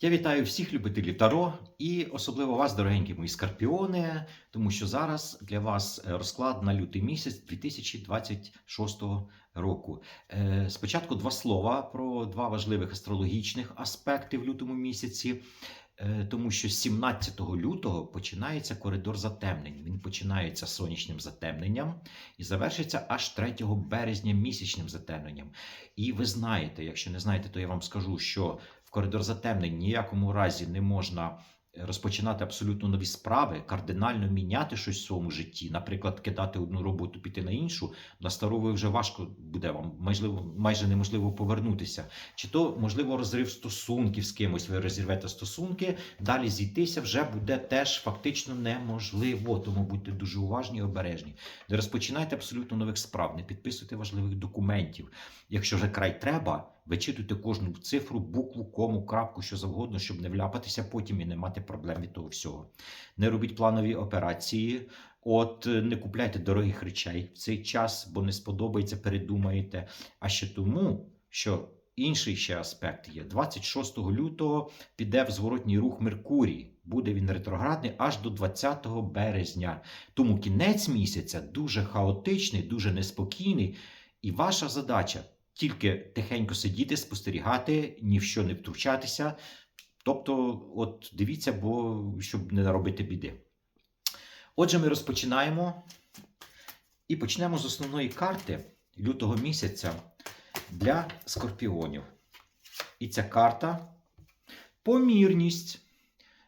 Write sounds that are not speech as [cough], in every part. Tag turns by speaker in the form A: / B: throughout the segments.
A: Я вітаю всіх любителів Таро і особливо вас, дорогенькі мої скорпіони, тому що зараз для вас е, розклад на лютий місяць 2026 року. Е, Спочатку два слова про два важливих астрологічних аспекти в лютому місяці. Е, Тому що 17 лютого починається коридор затемнень. Він починається сонячним затемненням і завершиться аж 3 березня місячним затемненням. І ви знаєте, якщо не знаєте, то я вам скажу, що коридор затемнень ніякому разі не можна розпочинати абсолютно нові справи, кардинально міняти щось в своєму житті, наприклад, кидати одну роботу, піти на іншу. На стару ви вже важко буде вам, можливо, майже неможливо повернутися. Чи то можливо розрив стосунків з кимось, ви розірвете стосунки, далі зійтися вже буде теж фактично неможливо. Тому будьте дуже уважні і обережні. Не розпочинайте абсолютно нових справ, не підписуйте важливих документів. Якщо вже край треба, вичитуйте кожну цифру, букву, кому, крапку, що завгодно, щоб не вляпатися потім і не мати проблем від того всього. Не робіть планові операції. От е, не купляйте дорогих речей в цей час, бо не сподобається, передумаєте. А ще тому, що інший ще аспект є: 26 лютого піде в зворотній рух Меркурій. Буде він ретроградний аж до 20 березня. Тому кінець місяця дуже хаотичний, дуже неспокійний. І ваша задача тільки тихенько сидіти, спостерігати, ні в що не втручатися. Тобто, от дивіться, бо щоб не наробити біди. Отже, ми розпочинаємо і почнемо з основної карти лютого місяця для скорпіонів. І ця карта помірність.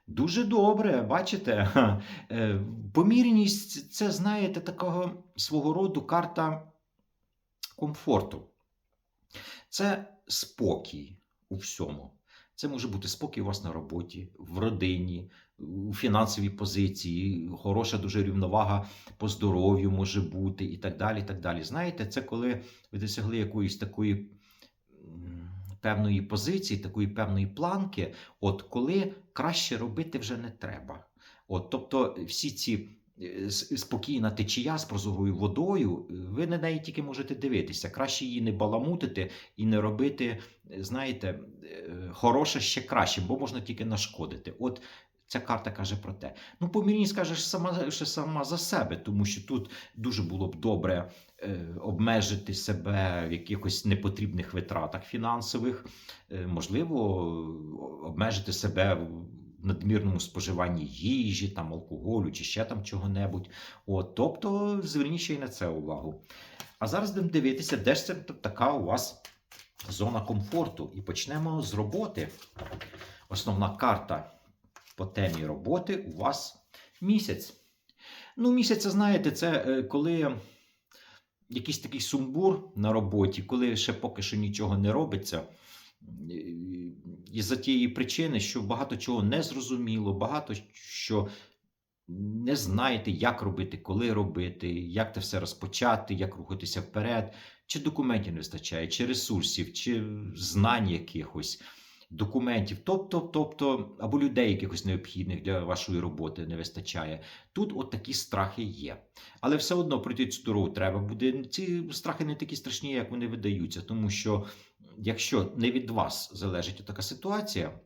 A: Дуже добре, бачите? [laughs] Е, Помірність це, знаєте, такого свого роду карта комфорту. Це спокій у всьому. Це може бути спокій у вас на роботі, в родині, у фінансовій позиції, хороша дуже рівновага по здоров'ю може бути і так далі. і так далі. Знаєте, це коли ви досягли якоїсь такої певної позиції, такої певної планки, от коли краще робити вже не треба. От, тобто всі ці спокійна течія з прозорою водою, е, ви на неї тільки можете дивитися. Краще її не баламутити і не робити, е, знаєте, е, хороше ще краще, бо можна тільки нашкодити. От ця карта каже про те. Ну, помірність каже ж сама, ще сама за себе, тому що тут дуже було б добре е, обмежити себе в якихось непотрібних витратах фінансових, е, можливо, обмежити себе в надмірному споживанні їжі, там, алкоголю чи ще там чого-небудь. От, тобто зверніть ще й на це увагу. А зараз будемо дивитися, де ж це така у вас зона комфорту. І почнемо з роботи. Основна карта по темі роботи у вас місяць. Ну, місяць, знаєте, це е, коли якийсь такий сумбур на роботі, коли ще поки що нічого не робиться. Із-за тієї причини, що багато чого не зрозуміло, багато що не знаєте, як робити, коли робити, як це все розпочати, як рухатися вперед, чи документів не вистачає, чи ресурсів, чи знань якихось, документів, тобто, тобто, або людей якихось необхідних для вашої роботи не вистачає. Тут от такі страхи є. Але все одно пройти цю дорогу треба буде. Ці страхи не такі страшні, як вони видаються, тому що якщо не від вас залежить така ситуація,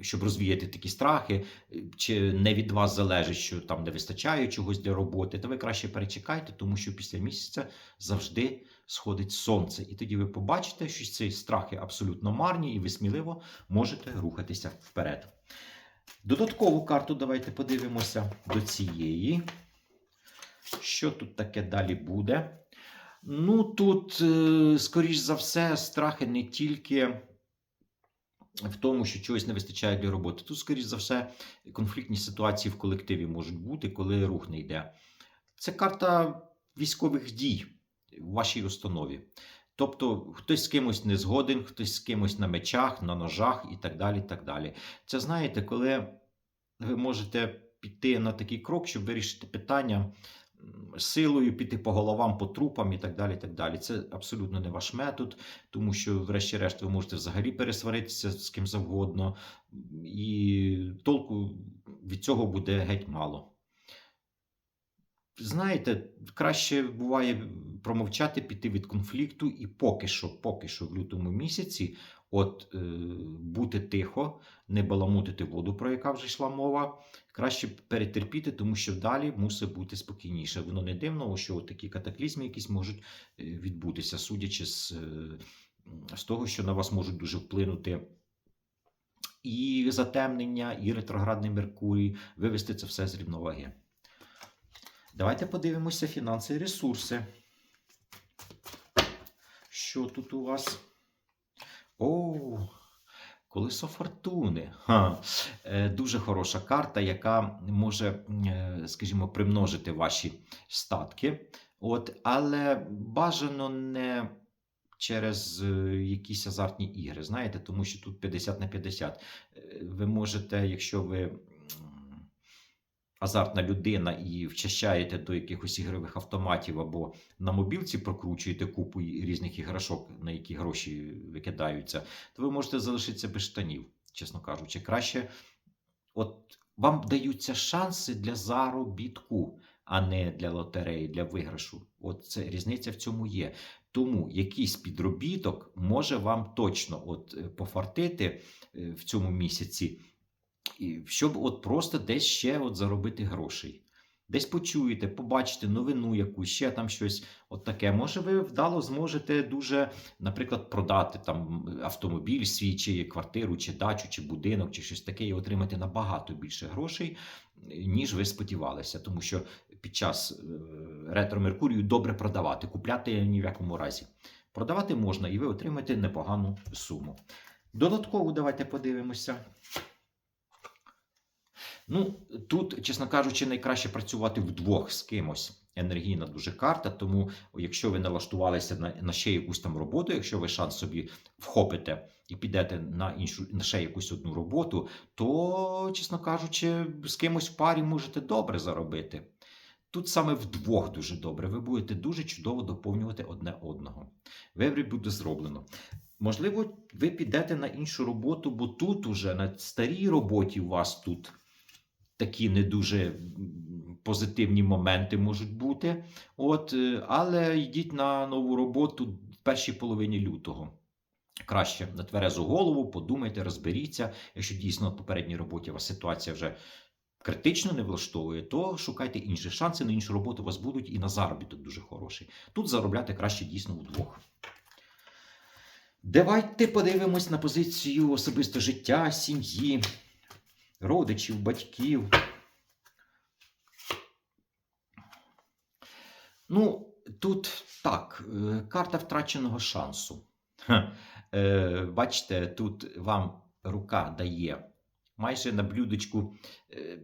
A: щоб розвіяти такі страхи, чи не від вас залежить, що там не вистачає чогось для роботи, то ви краще перечекайте, тому що після місяця завжди сходить сонце. І тоді ви побачите, що ці страхи абсолютно марні, і ви сміливо можете рухатися вперед. Додаткову карту давайте подивимося до цієї. Що тут таке далі буде? Ну, тут, е, скоріш за все, страхи не тільки в тому, що чогось не вистачає для роботи. Тут, скоріш за все, конфліктні ситуації в колективі можуть бути, коли рух не йде. Це карта військових дій в вашій установі. Тобто хтось з кимось не згоден, хтось з кимось на мечах, на ножах і так далі. так далі. Це знаєте, коли ви можете піти на такий крок, щоб вирішити питання силою, піти по головам, по трупам і так далі. так далі. Це абсолютно не ваш метод, тому що, врешті-решт, ви можете взагалі пересваритися з ким завгодно, і толку від цього буде геть мало. Знаєте, краще буває промовчати, піти від конфлікту, і поки що, поки що в лютому місяці От е, бути тихо, не баламутити воду, про яка вже йшла мова. Краще перетерпіти, тому що далі мусить бути спокійніше. Воно не дивно, що от такі катаклізми якісь можуть е, відбутися, судячи з, е, з того, що на вас можуть дуже вплинути і затемнення, і ретроградний Меркурій, вивести це все з рівноваги. Давайте подивимося фінанси і ресурси. Що тут у вас? О, колесо фортуни. Ха. Е, Дуже хороша карта, яка може, е, скажімо, примножити ваші статки. От, але бажано не через е, якісь азартні ігри, знаєте, тому що тут 50 на 50. Е, Ви можете, якщо ви азартна людина і вчащаєте до якихось ігрових автоматів або на мобілці прокручуєте купу різних іграшок, на які гроші викидаються, то ви можете залишитися без штанів, чесно кажучи. Краще, от вам даються шанси для заробітку, а не для лотереї, для виграшу. От це різниця в цьому є. Тому якийсь підробіток може вам точно от е, пофартити е, в цьому місяці, щоб от просто десь ще от заробити грошей. Десь почуєте, побачите новину якусь, ще там щось от таке. Може, ви вдало зможете дуже, наприклад, продати там автомобіль свій, чи квартиру, чи дачу, чи будинок, чи щось таке, і отримати набагато більше грошей, ніж ви сподівалися. Тому що під час е, ретро Меркурію добре продавати, купляти ні в якому разі. Продавати можна, і ви отримаєте непогану суму. Додатково давайте подивимося. Ну, тут, чесно кажучи, найкраще працювати вдвох з кимось. Енергійна дуже карта, тому якщо ви налаштувалися на, на ще якусь там роботу, якщо ви шанс собі вхопите і підете на іншу на ще якусь одну роботу, то, чесно кажучи, з кимось в парі можете добре заробити. Тут саме вдвох дуже добре. Ви будете дуже чудово доповнювати одне одного. Вибір буде зроблено. Можливо, ви підете на іншу роботу, бо тут уже на старій роботі у вас тут такі не дуже позитивні моменти можуть бути. От, е, але йдіть на нову роботу в першій половині лютого. Краще на тверезу голову, подумайте, розберіться. Якщо дійсно в попередній роботі у вас ситуація вже критично не влаштовує, то шукайте інші шанси на іншу роботу у вас будуть і на заробіток дуже хороший. Тут заробляти краще дійсно вдвох. Давайте подивимось на позицію особисто життя, сім'ї, родичів, батьків. Ну, тут так, е, карта втраченого шансу. Ха, е, Бачите, тут вам рука дає майже на блюдечку е,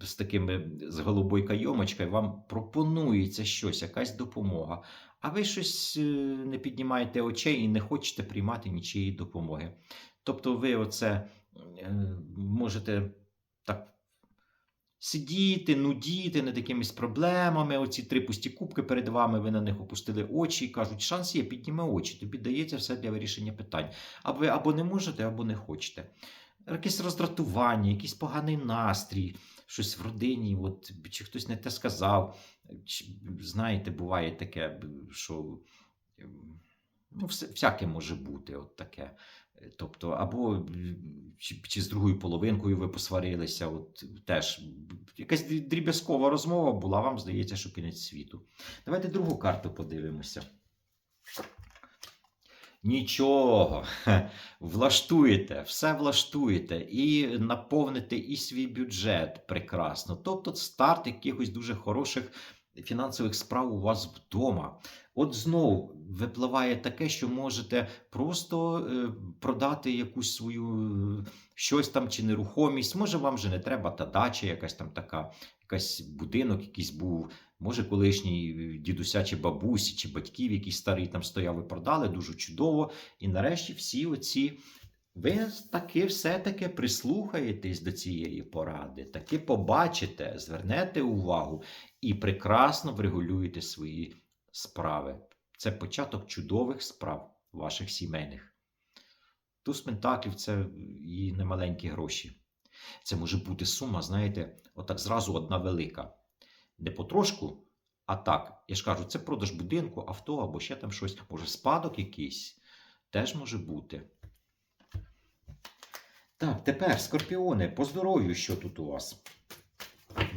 A: з такими з голубою кайомочкою, вам пропонується щось, якась допомога. А ви щось е, не піднімаєте очей і не хочете приймати нічиєї допомоги. Тобто, ви оце можете так сидіти, нудіти над якимись проблемами. Оці три пусті кубки перед вами, ви на них опустили очі і кажуть, шанс є, підніми очі, тобі дається все для вирішення питань. А ви або не можете, або не хочете. Якесь роздратування, якийсь поганий настрій, щось в родині, от, чи хтось не те сказав. Знаєте, буває таке, що ем, ну, всяке може бути от таке. Е, Тобто, або чи, чи з другою половинкою ви посварилися, от теж якась дріб'язкова розмова була, вам здається, що кінець світу. Давайте другу карту подивимося. Нічого, [laughs] влаштуєте, все влаштуєте і наповните і свій бюджет прекрасно. Тобто старт якихось дуже хороших фінансових справ у вас вдома. От знову випливає таке, що можете просто е, продати якусь свою е, щось там чи нерухомість. Може, вам вже не треба та дача, якась там така, якась будинок, якийсь був. Може, колишній е, дідуся чи бабусі, чи батьків, якийсь старий там стояв і продали, дуже чудово. І нарешті всі оці. Ви таки все-таки прислухаєтесь до цієї поради, таки побачите, звернете увагу і прекрасно врегулюєте свої справи. Це початок чудових справ ваших сімейних. Туз Пентаклів це і немаленькі гроші. Це може бути сума, знаєте, отак зразу одна велика. Не потрошку, а так. Я ж кажу, це продаж будинку, авто або ще там щось. Може, спадок якийсь теж може бути. Так, тепер, скорпіони, по здоров'ю, що тут у вас?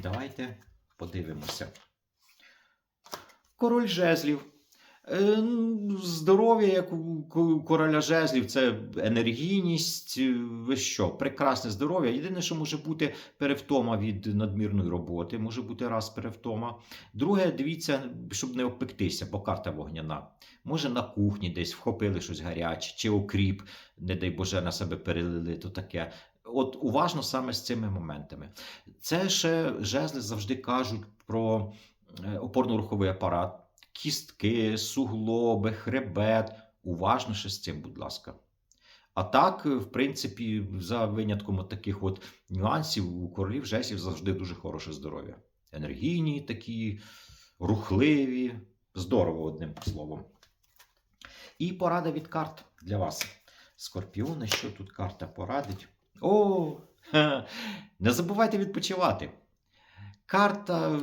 A: Давайте подивимося. Король жезлів. Е, ну, Здоров'я, як у короля жезлів, це енергійність. е, що, прекрасне здоров'я. Єдине, що може бути перевтома від надмірної роботи, може бути раз перевтома. Друге, дивіться, щоб не обпектися, бо карта вогняна. Може на кухні десь вхопили щось гаряче, чи окріп, не дай Боже, на себе перелили, то таке. От уважно саме з цими моментами. Це ще жезли завжди кажуть про е, опорно-руховий апарат, кістки, суглоби, хребет. Уважно ще з цим, будь ласка. А так, в принципі, за винятком от таких от нюансів, у королів жезлів завжди дуже хороше здоров'я. Енергійні такі, рухливі, здорово, одним словом. І порада від карт для вас. Скорпіони, що тут карта порадить? О, [laughs] не забувайте відпочивати. Карта е,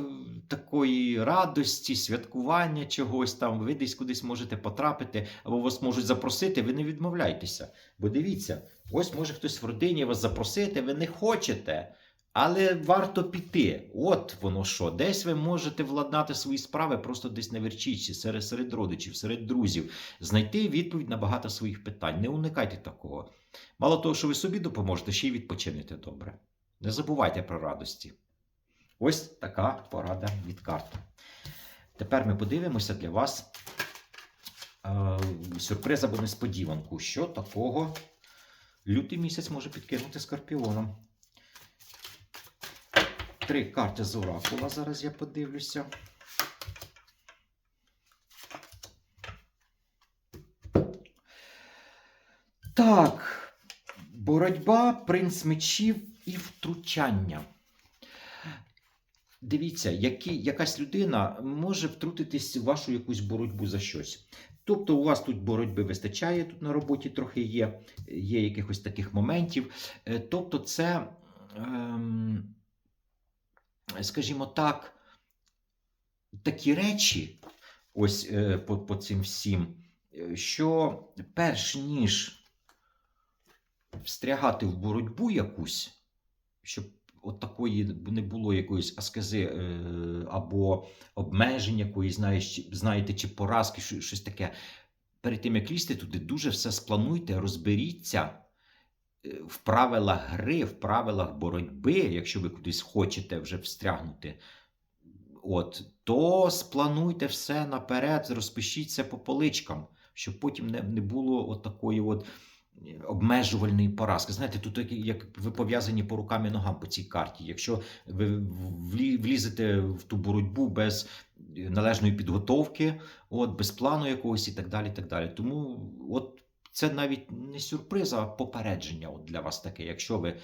A: такої радості, святкування чогось там, ви десь кудись можете потрапити, або вас можуть запросити, ви не відмовляйтеся. Бо дивіться, ось може хтось в родині вас запросити, ви не хочете, але варто піти. От воно що. Десь ви можете владнати свої справи, просто десь на верчичці, серед, серед родичів, серед друзів, знайти відповідь на багато своїх питань. Не уникайте такого. Мало того, що ви собі допоможете, ще й відпочинете добре. Не забувайте про радості. Ось така порада від карт. Тепер ми подивимося для вас е, сюрприз або несподіванку, що такого лютий місяць може підкинути скорпіоном. Три карти з оракула. Зараз я подивлюся. Так. Боротьба, принц мечів і втручання. Дивіться, які, якась людина може втрутитись в вашу якусь боротьбу за щось. Тобто у вас тут боротьби вистачає, тут на роботі трохи є, є якихось таких моментів. Е, Тобто, це, ем, скажімо так, такі речі, ось е, по, по цим всім, е, що перш ніж встрягати в боротьбу якусь, щоб от такої не було якоїсь аскези е, або обмежень якоїсь, знаєш, знаєте, чи поразки, щось таке. Перед тим, як лізти туди, дуже все сплануйте, розберіться е, в правилах гри, в правилах боротьби, якщо ви кудись хочете вже встрягнути. От, то сплануйте все наперед, розпишіться по поличкам, щоб потім не, не було от такої от обмежувальної поразки. Знаєте, тут як, ви пов'язані по рукам і ногам по цій карті. Якщо ви влі- влізете в ту боротьбу без належної підготовки, от, без плану якогось і так далі. так далі. Тому от це навіть не сюрприз, а попередження от для вас таке. Якщо ви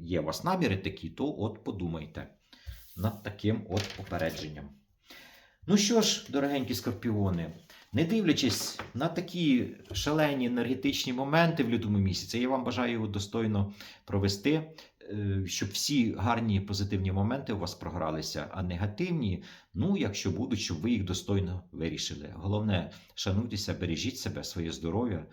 A: є у вас наміри такі, то от подумайте над таким от попередженням. Ну що ж, дорогенькі скорпіони, не дивлячись на такі шалені енергетичні моменти в лютому місяці, я вам бажаю його достойно провести, е, щоб всі гарні позитивні моменти у вас програлися, а негативні, ну, якщо будуть, щоб ви їх достойно вирішили. Головне, шануйтеся, бережіть себе, своє здоров'я,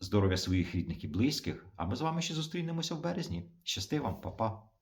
A: здоров'я своїх рідних і близьких. А ми з вами ще зустрінемося в березні. Щасти вам, па-па!